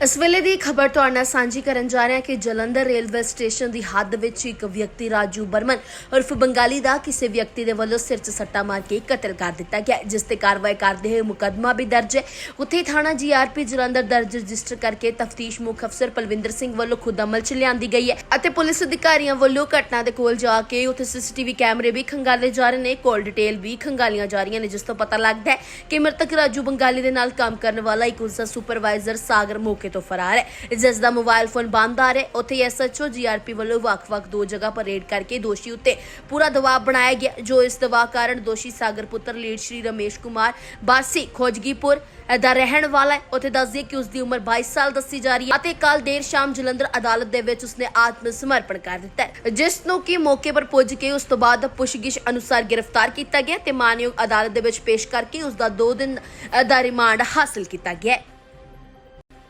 ਇਸ ਵੇਲੇ ਦੀ ਖਬਰ ਤੁਹਾਡੇ ਨਾਲ ਸਾਂਝੀ ਕਰਨ ਜਾ ਰਹੇ ਹਾਂ ਕਿ ਜਲੰਧਰ ਰੇਲਵੇ ਸਟੇਸ਼ਨ ਦੀ ਹੱਦ ਵਿੱਚ ਇੱਕ ਵਿਅਕਤੀ ਰਾਜੂ ਬਰਮਨ ਉਰਫ ਬੰਗਾਲੀ ਦਾ ਕਿਸੇ ਵਿਅਕਤੀ ਦੇ ਵੱਲੋਂ ਸਿਰ 'ਚ ਸੱਟਾ ਮਾਰ ਕੇ ਕਤਲ ਕਰ ਦਿੱਤਾ ਗਿਆ ਜਿਸ ਤੇ ਕਾਰਵਾਈ ਕਰਦੇ ਹੋਏ ਮੁਕੱਦਮਾ ਵੀ ਦਰਜ ਹੈ। ਉੱਥੇ ਥਾਣਾ ਜੀਆਰਪੀ ਜਲੰਧਰ ਦਰਜ ਰਜਿਸਟਰ ਕਰਕੇ ਤਫਤੀਸ਼ ਮੁੱਖ ਅਫਸਰ ਪਲਵਿੰਦਰ ਸਿੰਘ ਵੱਲੋਂ ਖੁਦ ਅਮਲ 'ਚ ਲਿਆਂਦੀ ਗਈ ਹੈ ਅਤੇ ਪੁਲਿਸ ਅਧਿਕਾਰੀਆਂ ਵੱਲੋਂ ਘਟਨਾ ਦੇ ਕੋਲ ਜਾ ਕੇ ਉੱਥੇ ਸੀਸੀਟੀਵੀ ਕੈਮਰੇ ਵੀ ਖੰਗਾਲੇ ਜਾ ਰਹੇ ਨੇ, ਕੋਲ ਡਿਟੇਲ ਵੀ ਖੰਗਾਲੀਆਂ ਜਾ ਰਹੀਆਂ ਨੇ, ਜਿਸ ਤੋਂ ਪਤਾ ਲੱਗਦਾ ਹੈ ਕਿ ਮ੍ਰਿਤਕ ਰਾਜੂ ਬੰਗਾਲੀ ਦੇ ਨਾਲ ਕੰਮ ਕਰਨ ਵਾਲਾ ਇੱਕ ਉਸਦਾ ਸੁਪਰਵਾਈਜ਼ਰ ਸਾਗਰ ਮੌਕੇ ਤੋਂ ਫਰਾਰ ਹੈ। ਜਿਸ ਦਾ ਮੋਬਾਈਲ ਫੋਨ ਬੰਦ ਆ ਰਿਹਾ ਉੱਥੇ ਐਸਐਚਓ ਜੀਆਰਪੀ ਵੱਲੋਂ ਵੱਖ-ਵੱਖ ਦੋ ਜਗ੍ਹਾ ਪਰ ਰੇਡ ਕਰਕੇ ਦੋਸ਼ੀ ਉੱਤੇ ਪੂਰਾ ਦਬਾਅ ਬਣਾਇਆ ਗਿਆ, ਜੋ ਇਸ ਦਬਾਅ ਕਾਰਨ ਦੋਸ਼ੀ ਸਾਗਰ ਪੁੱਤਰ ਲੀਡ ਸ਼੍ਰੀ ਰਮੇਸ਼ ਕੁਮਾਰ ਬਾਸੀ ਖੋਜਗੀਪੁਰ ਦਾ ਰਹਿਣ ਵਾਲਾ ਹੈ। ਉੱਥੇ ਦੱਸ ਦਈਏ ਕਿ ਉਸ ਦੀ ਉਮਰ 22 ਸਾਲ ਦੱਸੀ ਜਾ ਰਹੀ ਹੈ ਅਤੇ ਕੱਲ ਦੇਰ ਸ਼ਾਮ ਜਲੰਧਰ ਅਦਾਲਤ ਦੇ ਵਿੱਚ ਉਸਨੇ ਆਤਮ ਸਮਰਪਣ ਕਰ ਦਿੱਤਾ ਹੈ। ਜਿਸ ਨੂੰ ਕਿ ਮੌਕੇ ਪਰ ਪੁੱਜ ਕੇ ਉਸ ਤੋਂ ਬਾਅਦ ਪੁੱਛਗਿੱਛ ਅਨੁਸਾਰ ਗ੍ਰਿਫਤਾਰ ਕੀਤਾ ਗਿਆ ਤੇ ਮਾਨਯੋਗ ਅਦਾਲਤ ਦੇ ਵਿੱਚ ਪੇਸ਼ ਕਰਕੇ ਉਸ ਦਾ 2 ਦਿਨ ਦਾ ਰਿਮਾਂਡ ਹਾਸਲ ਕੀਤਾ ਗਿਆ ਹੈ।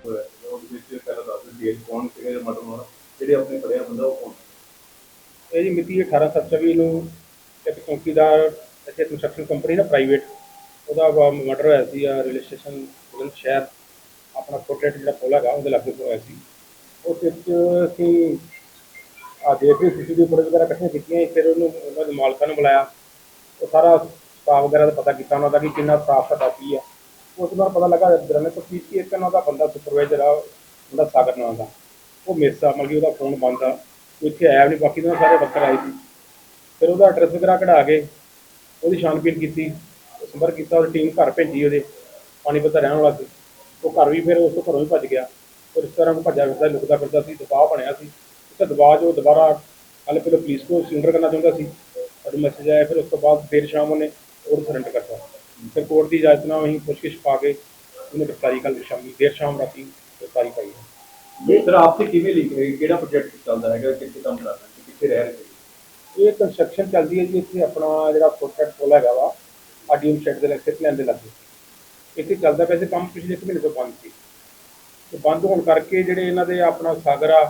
ਉਹ ਵਿੱਚ ਪਹਿਲਾਂ ਦੱਸ ਦਿੰਦੀ ਹੈ ਕੌਣ ਕਿਹੜੇ ਮਰਡਰ ਹੋਣਾ, ਜਿਹੜੇ ਆਪਣੇ ਪੜਿਆ ਬੰਦਾ ਉਹ ਕੌਣ ਇਹ ਜੀ ਮਿਤੀ 18/7/24 ਨੂੰ ਇੱਕ ਚੌਕੀਦਾਰ ਇੱਥੇ ਕੰਸਟਰਕਸ਼ਨ ਕੰਪਨੀ ਦਾ ਪ੍ਰਾਈਵੇਟ ਉਹਦਾ ਮਰਡਰ ਹੋਇਆ ਸੀ ਆ ਰੇਲਵੇ ਸਟੇਸ਼ਨ ਬੁਲੰਦ ਸ਼ਹਿਰ, ਆਪਣਾ ਪੋਰਟਰੇਟ ਜਿਹੜਾ ਪੁਲ ਹੈਗਾ ਉਹਦੇ ਲਾਗੇ ਹੋਇਆ ਸੀ। ਉਸ ਵਿੱਚ ਅਸੀਂ ਆ ਦੇਖ ਰਹੇ ਸੀਸੀਟੀਵੀ ਫੁਟੇਜ ਵਗੈਰਾ ਇਕੱਠੀਆਂ ਕੀਤੀਆਂ, ਫਿਰ ਉਹਨੂੰ ਉਹਨਾਂ ਦੇ ਮਾਲਕਾਂ ਨੂੰ ਬੁਲਾਇਆ। ਉਹ ਸਾਰਾ ਸਟਾਫ ਵਗੈਰਾ ਦਾ ਪਤਾ ਕੀਤਾ, ਉਹਨਾਂ ਦਾ ਕਿ ਕਿੰਨਾ ਸਟਾਫ ਸਾਡਾ ਕੀ ਆ। ਉਸ ਤੋਂ ਬਾਅਦ ਪਤਾ ਲੱਗਾ ਦਰਨੇ ਤੋਂ ਕੀ ਇੱਕ ਉਹਨਾਂ ਦਾ ਬੰਦਾ ਸੁਪਰਵਾਈਜ਼ਰ ਆ, ਉਹਦਾ ਸਾਗਰ ਨਾਮ ਦਾ। ਉਹ ਮਿਸ ਆ ਮਤਲਬ ਕਿ ਉਹਦਾ ਫੋਨ ਬੰਦ ਆ। ਉਹ ਇੱਥੇ ਆਇਆ ਵੀ ਨਹੀਂ ਬਾਕੀ ਤਾਂ ਸਾਰੇ ਵਰਕਰ ਆਏ ਸੀ। ਫਿਰ ਉਹਦਾ ਐਡਰੈਸ ਵਗੈਰਾ ਕਢਾ ਕੇ ਉਹਦੀ ਛਾਣਬੀਨ ਕੀਤੀ, ਸੰਪਰਕ ਕੀਤਾ, ਉਹਦੀ ਟੀਮ ਘਰ ਭੇਜੀ ਉਹਦੇ ਪਾਣੀਪਤ ਦਾ ਰਹਿਣ ਵਾਲਾ ਸੀ। ਉਹ ਘਰ ਵੀ ਫਿਰ ਉਸ ਤੋਂ ਘਰੋਂ ਹੀ ਭੱਜ ਗਿਆ। ਉਹ ਇਸ ਤਰ੍ਹਾਂ ਭੱਜਿਆ ਫਿਰਦਾ, ਲੁਕਦਾ ਫਿਰਦਾ ਸੀ, ਦਬਾਅ ਬਣਿਆ ਸੀ। ਤੇ ਦਬਾਅ ਜੋ ਦੁਬਾਰਾ ਹਾਲੇ ਪਹਿਲਾਂ ਪੁਲਿਸ ਨੂੰ ਸਿਲੰਡਰ ਕਰਨਾ ਚਾਹੁੰਦਾ ਸੀ। ਪਰ ਮੈਸੇਜ ਆਇਆ, ਫਿਰ ਉਸ ਤੋਂ ਬਾਅਦ ਦੇਰ ਸ਼ਾਮ ਉਹਨੇ ਉਹ ਸਰੈਂਡਰ ਕਰਤਾ। ਫਿਰ ਕੋਰਟ ਦੀ ਇਜਾਜ਼ਤ ਨਾਲ ਅਸੀਂ ਪੁੱਛਗਿੱਛ ਪਾ ਕੇ ਉਹਨੇ ਗ੍ਰਿਫਤਾਰੀ ਕੱਲ੍ਹ ਸ਼ਾਮੀ ਦੇਰ ਸ਼ਾਮ ਰਾਤੀ ਗ੍ਰਿਫਤਾਰੀ ਪਾਈ ਹੈ। ਇਹ ਸਰ ਆਪ ਤੇ ਕਿਵੇਂ ਲਿਖ ਰਹੇ? ਕਿਹੜਾ ਪ੍ਰੋਜੈਕਟ ਚੱਲਦਾ ਹੈਗਾ? ਕਿੱਥੇ ਕੰਮ ਕਰਨਾ ਹੈ? ਕਿੱਥੇ ਰਹਿ ਰਹੇ ਇਹ ਕੰਸਟਰਕਸ਼ਨ ਚੱਲਦੀ ਹੈ ਜੀ ਇੱਥੇ ਆਪਣਾ ਜਿਹੜਾ ਫੁੱਟਪਾਥ ਪੁਲ ਹੈਗਾ ਵਾ ਆਡੀਅਮ ਸ਼ੈਡ ਦੇ ਲੱਗੇ ਲੈਣ ਦੇ ਲੱਗੇ। ਇੱਥੇ ਚੱਲਦਾ ਪਿਆ ਸੀ ਕੰਮ ਪਿਛਲੇ ਇੱਕ ਮਹੀਨੇ ਤੋਂ ਬੰਦ ਸੀ। ਤੇ ਬੰਦ ਹੋਣ ਕਰਕੇ ਜਿਹੜੇ ਇਹਨਾਂ ਦੇ ਆਪਣਾ ਸਾਗਰ ਆ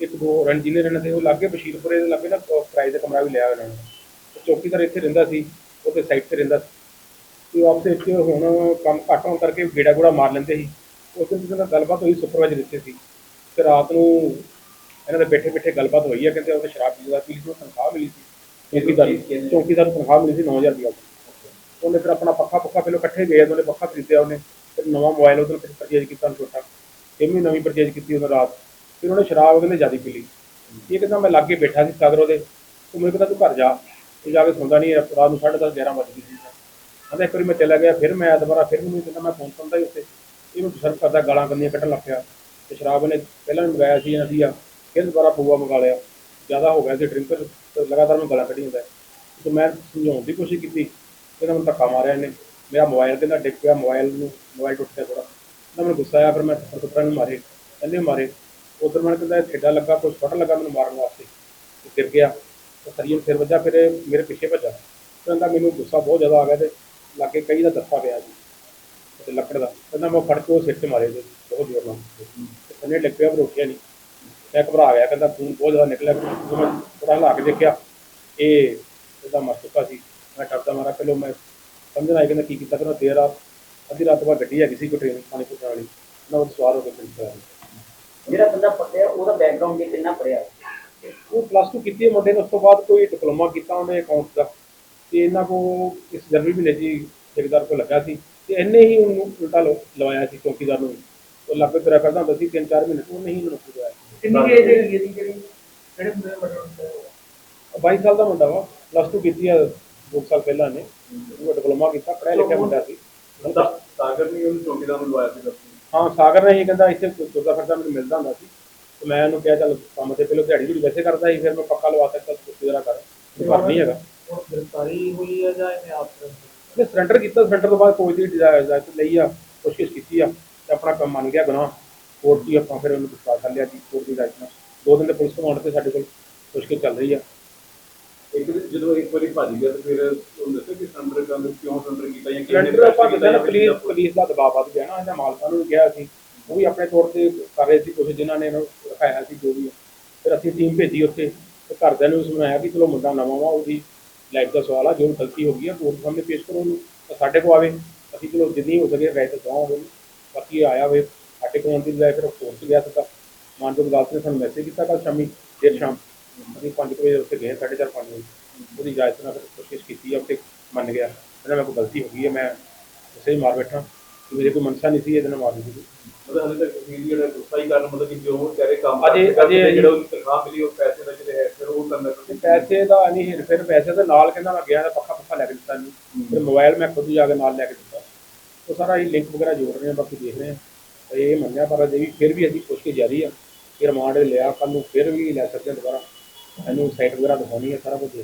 ਇੱਕ ਦੋ ਇੰਜੀਨੀਅਰ ਇਹਨਾਂ ਦੇ ਉਹ ਲੱਗੇ ਬਸ਼ੀਰਪੁਰੇ ਦੇ ਲੱਗੇ ਨਾ ਕਿਰਾਏ ਦਾ ਕਮਰਾ ਵੀ ਲਿਆ ਉਹਨਾਂ ਨੇ। ਤੇ ਚੌਕੀਦਾਰ ਇੱਥੇ ਰਹਿੰਦਾ ਸੀ ਉਹਦੇ ਸਾਈਡ ਤੇ ਰਹਿੰਦਾ ਸੀ। ਤੇ ਆਪਸੇ ਵਿੱਚ ਹੁਣ ਕੰਮ ਘੱਟ ਹੋਣ ਕਰਕੇ ਗੇੜਾ ਗੂੜਾ ਮਾਰ ਲੈਂਦੇ ਸੀ। ਉਸ ਦਿਨ ਜਿਹਨਾਂ ਨਾਲ ਗੱਲਬਾਤ ਹੋਈ ਸੁਪਰਵਾਈਜ਼ਰ ਇੱਥੇ ਸੀ। ਤੇ ਰਾਤ ਨੂੰ ਇਹਨਾਂ ਦੇ ਬੈਠੇ ਬੈਠੇ ਗੱਲਬਾਤ ਹੋਈ ਹੈ ਕਹਿੰਦੇ ਉਹਨੇ ਸ਼ਰਾਬ ਪੀ ਲਿਆ ਪੀ ਨੂੰ ਤਨਖਾਹ ਮਿਲੀ ਸੀ। ਚੌਕੀਦਾਰ ਚੌਕੀਦਾਰ ਨੂੰ ਤਨਖਾਹ ਮਿਲੀ ਸੀ 9000 ਰੁਪਏ ਉਹਨੇ ਫਿਰ ਆਪਣਾ ਪੱਖਾ ਪੁੱਖਾ ਪਹਿਲਾਂ ਇਕੱਠੇ ਗਏ ਉਹਨੇ ਪੱਖਾ ਖਰੀਦਿਆ ਉਹਨੇ। ਫਿਰ ਨਵਾਂ ਮੋਬਾਈਲ ਉਹਦੇ ਫਿਰ ਪਰਚੇਜ ਕੀਤਾ ਉਹਨੇ ਛੋਟਾ। ਇਹ ਵੀ ਨਵੀਂ ਪਰਚੇਜ ਕੀਤੀ ਉਹਨੇ ਰਾਤ। ਫਿਰ ਉਹਨੇ ਸ਼ਰਾਬ ਉਹਨੇ ਜ਼ਿਆਦਾ ਪੀ ਲਈ। ਇਹ ਕਹਿੰਦਾ ਮੈਂ ਲਾਗੇ ਬੈਠਾ ਸੀ ਸਾਗਰ ਉਹਦੇ ਉਹ ਮੈਨੂੰ ਕਹਿੰਦਾ ਤੂੰ ਘਰ ਜਾ। ਤੂੰ ਜਾ ਕੇ ਸੌਂਦਾ ਨਹੀਂ ਰਾਤ ਨੂੰ 10:30 11 ਵਜੇ ਸੀ। ਕਹਿੰਦਾ ਇੱਕ ਵਾਰੀ ਮੈਂ ਚਲਾ ਗਿਆ, ਫਿਰ ਮੈਂ ਦੁਬਾਰਾ ਫਿਰ ਮੈਨੂੰ ਕਹਿੰਦਾ ਮੈਂ ਫੋਨ ਕਰਦਾ ਹੀ ਉੱਤੇ ਇਹਨੂੰ ਸਰਵ ਕਰਦਾ ਗਾਲਾਂ ਕੰਦੀਆਂ ਕੱਢਣ ਲੱਗ ਪਿਆ। ਤੇ ਸ਼ਰਾਬ ਉਹਨੇ ਪਹਿਲਾਂ ਵੀ ਮੰਗਾਇਆ ਸੀ ਇਹਨਾਂ ਸੀਗਾ ਫਿਰ ਦੁਬਾਰਾ ਪੂਆ ਮੰਗਾ ਲਿਆ। ਜ਼ਿਆਦਾ ਹੋ ਗਿਆ ਸੀ ਡਰਿੰਕਰ ਲਗਾਤਾਰ ਮੈਂ ਗਾਲਾਂ ਕੱਢੀ ਜਾਂਦਾ। ਤੇ ਮੈਂ ਸਮਝਾਉਣ ਦੀ ਕੋਸ਼ਿਸ਼ ਕੀਤੀ। ਕਹਿੰਦਾ ਮੈਨੂੰ ਧੱਕਾ ਮਾਰਿਆ ਇਹਨੇ। ਮੇਰਾ ਮੋਬਾਈਲ ਕਹਿੰਦਾ ਡਿੱਗ ਪਿਆ ਮੋਬਾਈਲ ਨੂੰ ਮੋਬਾਈਲ ਟੁੱਟ ਗਿਆ ਥੋੜਾ ਨਾ ਮੈਨੂੰ ਗੁੱਸਾ ਆਇਆ, ਫਿਰ ਮੈਂ ਥੱਪੜ ਥੱਪੜਾਂ ਨੂੰ ਮਾਰੇ। ਕਹਿੰਦੇ ਮਾਰੇ। ਉਧਰ ਮੈਂ ਕਹਿੰਦਾ ਠੇਡਾ ਲੱਗਾ, ਕੁਛ ਫਟ ਲੱਗਾ ਮੈਨੂੰ ਮਾਰਨ ਵਾਸਤੇ। ਤੇ ਗਿਰ ਗਿਆ। ਤੇ ਸਰੀਰ ਫਿਰ ਵੱਜਾ, ਫਿਰ ਮੇਰੇ ਪਿੱਛੇ ਭੱਜਾ। ਕਹਿੰਦਾ ਮੈਨੂੰ ਗੁੱਸਾ ਬਹੁਤ ਜ਼ਿਆਦਾ ਆ ਗਿਆ ਤੇ ਲਾਗੇ ਕਈ ਦਾ ਦੱਸਾ ਪਿਆ ਜੀ ਤੇ ਲੱਕੜ ਦਾ। ਕਹਿੰਦਾ ਮੈਂ ਫੜ ਕੇ ਉਹ ਸਿਰ ਤੇ ਮਾਰੇ ਜੀ ਬਹੁਤ ਜ਼ੋਰ ਨਾਲ। ਤੇ ਥੱਲੇ ਡਿੱਗ ਪਿਆ ਪਰ ਉੱਠਿਆ ਨਹੀਂ। ਮੈਂ ਘਬਰਾ ਗਿਆ ਕਹਿੰਦਾ ਖੂਨ ਬਹੁਤ ਜ਼ਿਆਦਾ ਨਿਕਲਿਆ। ਜਦੋਂ ਮੈਂ ਥੋੜਾ ਲਾ ਕੇ ਦੇਖਿਆ ਇਹ ਉਹਦਾ ਮਰ ਚੁੱਕਾ ਸੀ। ਮੈਂ ਡਰਦਾ ਮਾਰਾ ਪਹਿਲੋਂ ਮੈਂ ਸਮਝਣ ਆਇਆ ਕਹਿੰਦਾ ਕੀ ਕੀਤਾ ਮੈਂ ਦੇਰ ਰਾਤ ਅੱਧੀ ਰਾਤ ਬਾਅਦ ਗੱਡੀ ਹੈਗੀ ਸੀ ਕੋਈ ਟ੍ਰੇਨ ਪਾਣੀ ਪੁੱਛਣ ਵਾਲੀ। ਮੈਂ ਉਹ ਸਵਾਰ ਹੋ ਕੇ ਪਿੰਡ ਤੋਂ ਜਿਹੜਾ ਬੰਦਾ ਪੜਿਆ ਉਹਦਾ ਬੈਕਗ੍ਰਾਉਂਡ ਕਿੰਨਾ ਪੜਿਆ? ਉਹ ਪਲੱਸ 2 ਕੀਤੀ ਮੁੰਡੇ ਨੇ ਉਸ ਤੋਂ ਬਾਅਦ ਕੋਈ ਡਿਪਲੋਮਾ ਕੀਤਾ ਉਹਨੇ ਅਕਾਊਂਟ ਦਾ। ਤੇ ਇਹਨਾਂ ਕੋ ਇਸ ਜਨਵਰੀ ਮਹੀਨੇ ਜੀ ਠੇਕੇਦਾਰ ਕੋ ਲੱਗਾ ਸੀ ਤੇ ਇਹਨੇ ਹੀ ਉਹਨੂੰ ਉਲਟਾ ਲੋ- ਲਵਾਇਆ ਸੀ ਚੌਕੀਦਾਰ ਨੂੰ ਵੀ। ਉਹ ਲੱਗ ਤੁਰਿਆ ਕਰਦਾ ਹੁੰਦਾ ਸੀ ਤਿੰਨ ਚਾਰ ਮਹੀਨੇ ਤੋਂ ਉਹਨੇ ਹੀ ਉਹਨੂੰ ਦਵਾਇਆ ਕਿੰਨੀ ਏਜ ਹੈਗੀ ਇਹਦੀ ਜਿਹੜੀ ਜਿਹੜੇ ਬੰਦੇ ਦਾ ਮਰਡਰ ਹੁੰਦਾ ਹੈ? 22 ਸਾਲ ਦਾ ਮੁੰਡਾ ਵਾ ਪਲੱਸ 2 ਕੀਤੀ ਆ ਦੋ ਕੁ ਸਾਲ ਪਹਿਲਾਂ ਨੇ ਉਹ ਡਿਪਲੋਮਾ ਕੀਤਾ ਪੜ੍ਹਿਆ ਲਿਖਿਆ ਮੁੰਡਾ ਸੀ। ਬੰਦਾ ਸਾਗਰ ਨੇ ਉਹਨੂੰ ਚੌਕੀਦਾਰ ਨੂੰ ਲਵਾਇਆ ਸੀ ਦੱਸੋ ਹਾਂ ਸਾਗਰ ਨੇ ਹੀ ਕਹਿੰਦਾ ਇੱਥੇ ਤੁਰਦਾ ਫਿਰਦਾ ਮੈਨੂੰ ਮਿਲਦਾ ਹੁੰਦਾ ਸੀ। ਤੇ ਮੈਂ ਉਹਨੂੰ ਕਿਹਾ ਚੱਲ ਕੰਮ ਤੇ ਪਹਿਲਾਂ ਦਿਹਾੜੀ ਵੀ ਵੈਸੇ ਕਰਦਾ ਸੀ ਫਿਰ ਮੈਂ ਪੱਕਾ ਲਵਾ ਸਕਦਾ ਕੁਛ ਜਰਾ ਕਰ। ਤੇ ਪਰ ਨਹੀਂ ਹੈਗਾ। ਗ੍ਰਿਫਤਾਰੀ ਹੋਈ ਹੈ ਜਾਂ ਇਹਨੇ ਆਪ ਉਹਨੇ ਸਰੈਂਡਰ ਕੀਤਾ ਸਰੈਂਡਰ ਤੋਂ ਬਾਅਦ ਕੋਈ ਦੀ ਇਜਾਜ਼ਤ ਲਈ ਆ ਕੋਸ਼ਿਸ਼ ਕੀਤੀ ਆ ਤੇ ਆਪਣਾ ਕੰਮ ਮੰਨ ਗਿਆ ਗੁਨਾਹ। ਕੋਰਟ ਦੀ ਆਪਾਂ ਫਿਰ ਉਹਨੂੰ ਗ੍ਰਿਫਤਾਰ ਕਰ ਲਿਆ ਜੀ ਕੋਰਟ ਦੀ ਨਾਲ। ਦੋ ਦਿਨ ਦੇ ਪੁਲਿਸ ਕਮਾਂਡ ਤੇ ਸਾਡੇ ਕੋਲ ਪੁੱਛਗਿੱਛ ਚੱਲ ਰਹੀ ਆ। ਇੱਕ ਜਦੋਂ ਇੱਕ ਵਾਰੀ ਭੱਜ ਗਿਆ ਤੇ ਫਿਰ ਉਹ ਦੱਸਿਆ ਕਿ ਸਿਲੰਡਰ ਕਰਨ ਕਿਉਂ ਸਿਲੰਡਰ ਕੀਤਾ ਜਾਂ ਕਿਹਨੇ ਸਿਲੰਡਰ ਆਪਾਂ ਕੀਤਾ ਨਾ ਪੁਲਿਸ ਪੁਲਿਸ ਦਾ ਦਬਾਅ ਵੱਧ ਗਿਆ ਨਾ ਇਹਦਾ ਮਾਲਕਾਂ ਨੂੰ ਕਿਹਾ ਸੀ। ਉਹ ਵੀ ਆਪਣੇ ਤੌਰ ਤੇ ਕਰ ਰਹੇ ਸੀ ਕੁਝ ਜਿਨ੍ਹਾਂ ਨੇ ਇਹਨੂੰ ਰਖਾਇਆ ਸੀ ਜੋ ਵੀ ਆ। ਫਿਰ ਅਸੀਂ ਟੀਮ ਭੇਜੀ ਉੱਥੇ ਤੇ ਘਰਦਿਆਂ ਨੂੰ ਵੀ ਸਮਝਾਇਆ ਕਿ ਚਲੋ ਮੁੰਡਾ ਨਵਾਂ ਵਾ ਉਹਦੀ ਲਾਈਫ ਦਾ ਸਵਾਲ ਆ, ਜੋ ਵੀ ਗਲਤੀ ਹੋ ਗਈ ਆ ਕੋਰਟ ਸਾਹਮਣੇ ਪੇਸ਼ ਕਰੋ ਉਹਨੂੰ। ਤਾਂ ਸਾਡੇ ਕੋਲ ਆਵੇ, ਅਸੀਂ ਚਲੋ ਜਿੰਨੀ ਹੋ ਸਕੇ ਰਾਇਤ ਹੋਵੇ। ਬਾਕੀ ਇਹ ਆਇਆ ਹੋਵੇ 8 ਘਾਟੇ ਕਮਾਉਣ ਦੀ ਬਜਾਏ ਫਿਰ ਕੋਰਟ ਗਿਆ ਸੀਗਾ ਮਾਨਯੋਗ ਅਦਾਲਤ ਨੇ ਸਾਨੂੰ ਮੈਸੇਜ ਕੀਤਾ ਕੱਲ ਸ਼ਾਮੀ, ਦੇਰ ਸ਼ਾਮ। ਅਸੀਂ 5 ਵਜੇ ਉੱਥੇ ਗਏ 4:30 5 ਵਜੇ। ਉਹਦੀ ਇਜਾਜ਼ਤ ਨਾਲ ਫਿਰ ਕੋਸ਼ਿਸ਼ ਕੀਤੀ ਆ, ਉੱਥੇ ਮੰਨ ਗਿਆ। ਕਹਿੰਦਾ ਮੇਰੇ ਕੋਲ ਗਲਤੀ ਹੋ ਗਈ ਹੈ ਮੈਂ ਉਸੇ ਹੀ ਮਾਰ ਬੈਠਾ। ਮੇਰੇ ਕੋਈ ਮਨਸਾ ਨਹੀਂ ਸੀ ਇਹਦੇ ਨਾਲ ਮਾਰਨੀ ਸੀ। ਮਤਲਬ ਹਲੇ ਤੱਕ ਵਕੀਲ ਜਿਹੜਾ ਗੁੱਸਾ ਹੀ ਕਰਨ ਮਤਲਬ ਕਿ ਜੋ ਉਹ ਕਹਿ ਰਹੇ ਕੰਮ ਅਜੇ- ਅਜੇ- ਜਿਹੜਾ ਉਹਨੂੰ ਤਨਖਾਹ ਮਿਲੀ ਉਹ ਪੈਸੇ ਦਾ ਜਿਹੜੇ ਹੈ ਫਿਰ ਉਹ ਕਰਨਾ ਪੈਸੇ ਦਾ ਨਹੀਂ ਹੀਰ ਫਿਰ ਪੈਸੇ ਦੇ ਨਾਲ ਕਹਿੰਦਾ ਮੈਂ ਗਿਆ ਤਾਂ ਪੱਖਾ ਪੱਖਾ ਲੈ ਕੇ ਦਿੱਤਾ ਨਹੀਂ ਫਿਰ ਮੋਬਾਈਲ ਮੈਂ ਖੁਦ ਜਾ ਕੇ ਨਾਲ ਲੈ ਕੇ ਦਿੱਤਾ। ਉਹ ਸਾਰਾ ਇਹ ਲਿੰਕ ਵਗੈਰਾ ਜੋੜ ਰਹੇ ਆ ਬਾਕੀ ਦੇਖ ਰਹੇ ਆ। ਇਹ ਮੰਨਿਆ ਪਰ ਅਜੇ ਵੀ ਫਿਰ ਵੀ ਅਸੀਂ ਪੁੱਛ ਜਾਰੀ ਆ। ਕਿ ਰਿਮਾਂਡ ਲਿਆ ਕੱਲ ਨੂੰ ਫਿਰ ਵੀ ਲੈ ਸਕਦੇ ਦੁਬਾਰਾ। ਇਹਨੂੰ ਸਾਈਟ ਵਗੈਰਾ ਦਿਖਾਉਣੀ ਹੈ ਸਾਰਾ ਕੁਝ